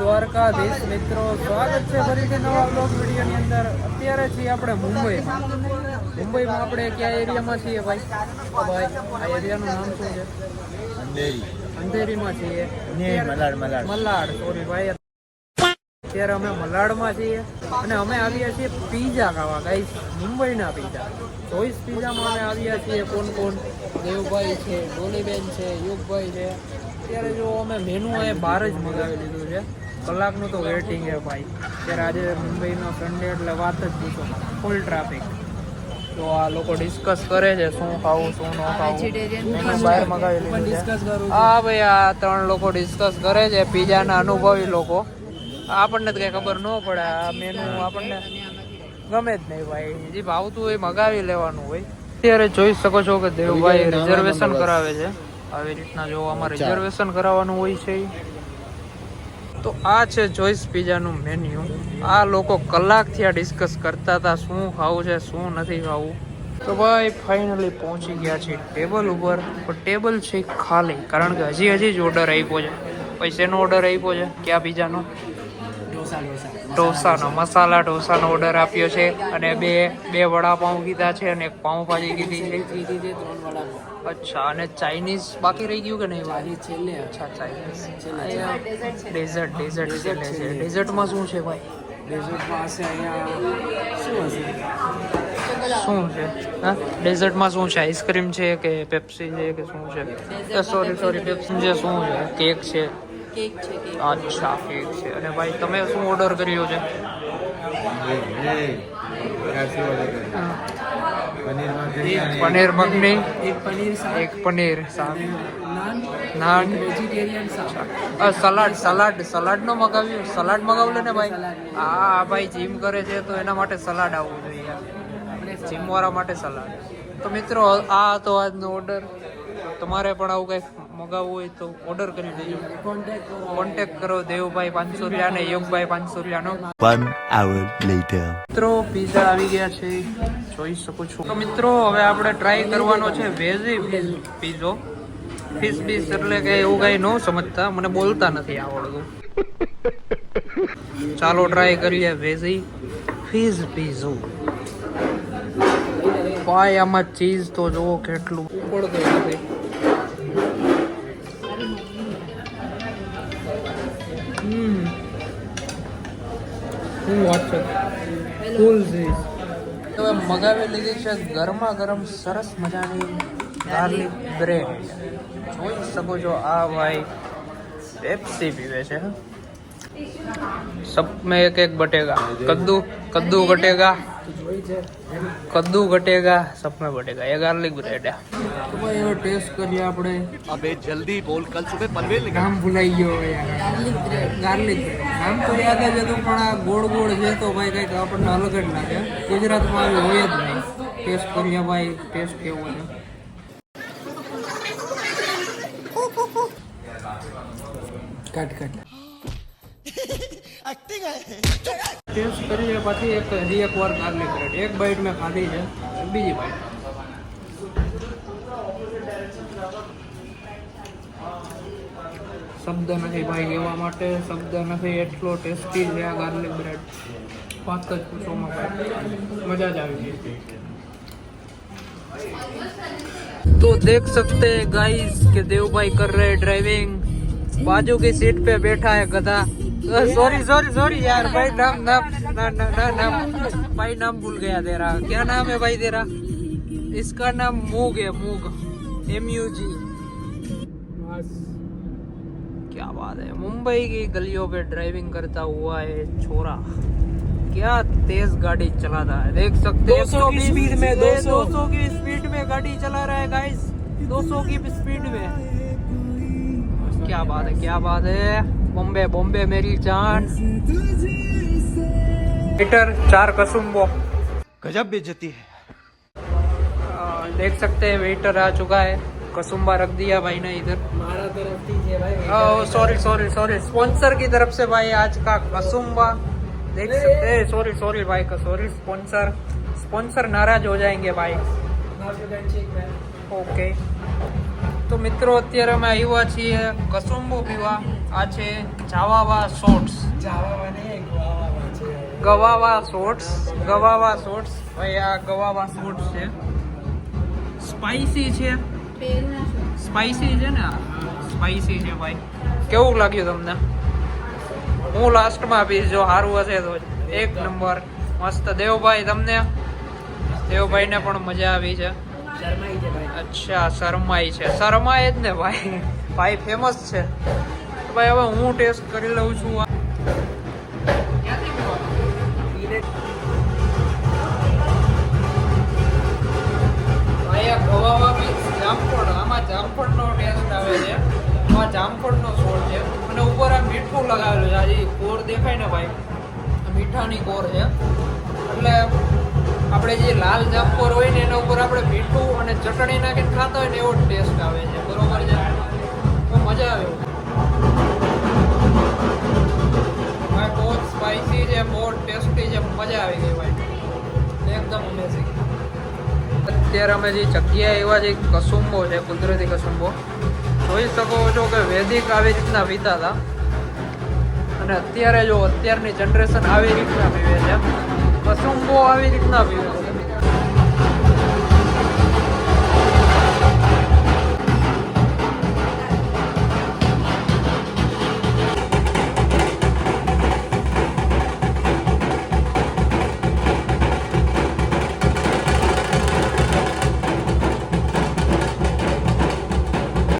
દ્વારકાધીશ મિત્રો સ્વાગત છે ફરીથી નવા બ્લોગ વિડીયોની અંદર. અત્યારે છીએ આપણે મુંબઈમાં મુંબઈમાં આપણે કયા એરિયામાં છીએ ભાઈ? ભાઈ આ એરિયાનું નામ શું છે? અંધેરી. અંધેરીમાં છીએ. મલાડ મલાડ. મલાડ સોરી ભાઈ. અત્યારે અમે મલાડમાં છીએ અને અમે આવ્યા છીએ પીઝા ખાવા ગાઈસ મુંબઈના પીઝા. ચોઈસ પીઝામાં અમે આવ્યા છીએ. કોણ કોણ? દેવભાઈ છે ડોલીબેન છે યુગભાઈ છે. અત્યારે જો અમે મેનુ એ બહાર જ મગાવી લીધું છે. કલાકનું તો વેટિંગ છે ભાઈ. અત્યારે આજે મુંબઈનો સન્ડે એટલે વાત જ પૂછો. ફૂલ ટ્રાફિક તો આ લોકો ડિસ્કસ કરે છે શું ખાવું શું ન ખાવું. બહાર મગાવી લીધું હા ભાઈ આ ત્રણ લોકો ડિસ્કસ કરે છે પીઝાના અનુભવી લોકો. આપણને તો કઈ ખબર ન પડે. આ મેનુ આપણને ગમે જ નહીં ભાઈ. જે ભાવતું હોય એ મગાવી લેવાનું હોય. અત્યારે જોઈ શકો છો કે દેવભાઈ રિઝર્વેશન કરાવે છે. આવી રીતના જો આમાં રિઝર્વેશન કરાવવાનું હોય છે તો આ છે જોઈસ પીઝાનું મેન્યુ. આ લોકો કલાકથી આ ડિસ્કસ કરતા હતા શું ખાવું છે શું નથી ખાવું. તો ભાઈ ફાઇનલી પહોંચી ગયા છે ટેબલ ઉપર. પણ ટેબલ છે ખાલી કારણ કે હજી હજી જ ઓર્ડર આપ્યો છે. પૈસાનો ઓર્ડર આપ્યો છે. ક્યાં પીઝાનો? ઢોસાનો મસાલા ઢોસાનો ઓર્ડર આપ્યો છે. અને બે બે વડાપાઉં કીધા છે અને એક પાઉંભાજી કીધી છે. અચ્છા અને ચાઇનીઝ બાકી રહી ગયું કે નહીં ભાઈ છેલ્લે અચ્છા ચાઇનીઝ ડેઝર્ટ ડેઝર્ટ છેલ્લે છે. ડેઝર્ટમાં શું છે ભાઈ? શું છે? હા? ડેઝર્ટમાં શું છે? આઈસ્ક્રીમ છે કે પેપ્સી છે કે શું છે? સોરી સોરી પેપ્સી છે. શું છે? કેક છે. અચ્છા કેક છે. અને ભાઈ તમે શું ઓર્ડર કર્યો છે? પનીર મખની એક પનીર શાક એક પનીર શાક. નાન સલાડ સલાડ સલાડ નો મગાવ્યું. સલાડ મગાવलं ને ભાઈ? હા ભાઈ જીમ કરે છે તો એના માટે સલાડ આવવું જોઈએ જીમ વાળા માટે સલાડ. તો મિત્રો આ હતો આજનો ઓર્ડર તમારે પણ આવું કંઈક મગાવવું હોય તો ઓર્ડર કરી દેજો. કોન્ટેક કરો કરો દેવભાઈ પાંચસો રૂપિયા અને યોગભાઈ પાંચસો રૂપિયાનો. મિત્રો પીઝા આવી ગયા છે. જોઈ શકો છો. તો મિત્રો હવે આપણે ટ્રાય કરવાનો છે વેજી પીઝો ફિશ બીસ એટલે કે એવું કઈ ન સમજતા મને બોલતા નથી આવડતું ચાલો ટ્રાય કરીએ વેજી ફિશ પીઝો ભાઈ આમાં ચીઝ તો જુઓ કેટલું. ઉપડતું નથી શું વાત છે ફૂલ ચીઝ હવે મગાવી લીધી છે ગરમા ગરમ સરસ મજાની ગાર્લિક બ્રેડ જોઈ શકો છો આ ભાઈ પેપ્સી પીવે છે સબ में एक एक बटेगा कद्दू कद्दू घटेगा કદ્દુ ઘટેગા સબ મેં બટેગા એ ગાર્લિક બ્રેડ તો ભાઈ ટેસ્ટ કરીએ આપણે અબે જલ્દી બોલ કલ સુબહ પનવેલ નામ ભૂલાઈ ગયો યાર. ગાર્લિક બ્રેડ ગાર્લિક નામ તો યાદ જ હતું પણ આ ગોળ ગોળ છે તો ભાઈ કંઈક આપણને અલગ જ લાગે. ગુજરાતમાં આવી હોય જ નહીં. ટેસ્ટ કરીએ ભાઈ ટેસ્ટ કેવો છે. કાટ કાટ. ટેસ્ટ કરીએ પછી એક હજી એક વાર ગાર્લિક બ્રેડ એક બાઈટ મેં ખાધી છે બીજી બાઈટ શબ્દ નથી ભાઈ કહેવા માટે શબ્દ નથી એટલો ટેસ્ટી છે આ ગાર્લિક બ્રેડ વાત જ પૂછવામાં ભાઈ મજા જ આવી ગઈ तो देख सकते हैं गाइस कि देव भाई कर रहे हैं ड्राइविंग बाजू की सीट पे बैठा है गधा सॉरी सॉरी सॉरी यार भाई नाम नाम ना ना ना नाम भाई नाम भूल गया तेरा। क्या नाम है भाई तेरा? इसका नाम मूग है मूग। एम यू जी क्या बात है मुंबई की गलियों पे ड्राइविंग करता हुआ है छोरा। क्या तेज गाड़ी चलाता है देख सकते हैं। 200 की स्पीड में, 200 200 की स्पीड में गाड़ी चला रहा है गाइस 200 की स्पीड में। क्या बात है क्या बात है। बॉम्बे बॉम्बे मेरी जान। मीटर चार कसुम्बो। गजब बेचती है। देख सकते हैं वेटर आ चुका है। कसुम्बा रख दिया भाई ने इधर। सॉरी सॉरी सॉरी स्पॉन्सर की तरफ़ से भाई आज का कसुम्बा। देख सकते हैं सॉरी सॉरी भाई का सॉरी स्पॉन्सर स्पॉन्सर नाराज़ हो जाएँगे भाई। ओके તો મિત્રો, અત્યારે અમે આવ્યા છીએ કસુંબો પીવા. આ છે જાવાવા shots guava shots guava shots ભાઈ, આ ગવાવા શોર્ટ્સ છે. સ્પાઈસી છે. સ્પાઈસી છે ને? સ્પાઈસી છે, ભાઈ. કેવું લાગ્યું તમને? હું લાસ્ટમાં આપીશ, જો સારું હશે તો. એક નંબર મસ્ત. દેવભાઈ, તમને? દેવભાઈને પણ મજા આવી છે. અચ્છા, શરમાઈ છે. શરમાય જ ને ભાઈ. ભાઈ ફેમસ છે. ભાઈ હવે હું ટેસ્ટ કરી લઉં છું જામફળનો છોડ છે. અને ઉપર આ મીઠું લગાવેલું છે. આજે કોર દેખાય ને ભાઈ મીઠાની કોર છે. એટલે આપણે જે લાલ જામફળ હોય ચટણી નાખીને ખાતા હોય ને એવો ટેસ્ટ આવે છે. બરોબર છે? મજા આવે. ભાઈ, બહુ જ સ્પાઇસી છે, બહુ ટેસ્ટી છે, મજા આવી ગઈ ભાઈ. એકદમ અમેઝિંગ અત્યારે અમે જે જગ્યાએ એવા જે કસુંબો છે, કુદરતી કસુંબો. જોઈ શકો છો કે વૈદિક આવી રીતના પીતા હતા અને અત્યારે જો અત્યારની જનરેશન આવી રીતના પીવે છે. કસુંબો આવી રીતના પીવે છે.